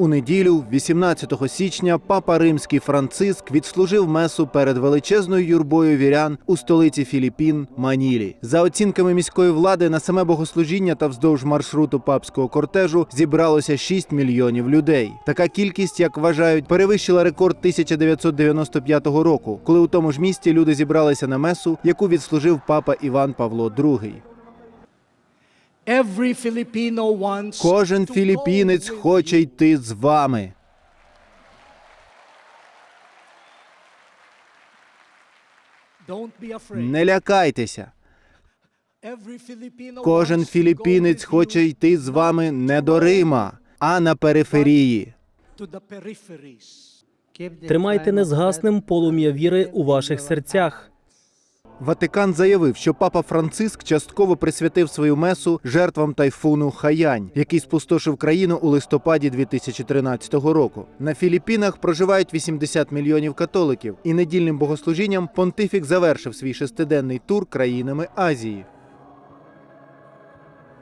У неділю, 18 січня, папа римський Франциск відслужив месу перед величезною юрбою вірян у столиці Філіппін Манілі. За оцінками міської влади, на саме богослужіння та вздовж маршруту папського кортежу зібралося 6 мільйонів людей. Така кількість, як вважають, перевищила рекорд 1995 року, коли у тому ж місті люди зібралися на месу, яку відслужив папа Іван Павло II. Every Filipino wants Кожен to філіппінець хоче йти з вами. Don't be afraid. Не лякайтеся. Every Filipino Кожен wants філіппінець хоче йти з вами не до Рима, а на периферії. Тримайте незгасним полум'я віри у ваших серцях. Ватикан заявив, що папа Франциск частково присвятив свою месу жертвам тайфуну Хаянь, який спустошив країну у листопаді 2013 року. На Філіппінах проживають 80 мільйонів католиків, і недільним богослужінням понтифік завершив свій шестиденний тур країнами Азії.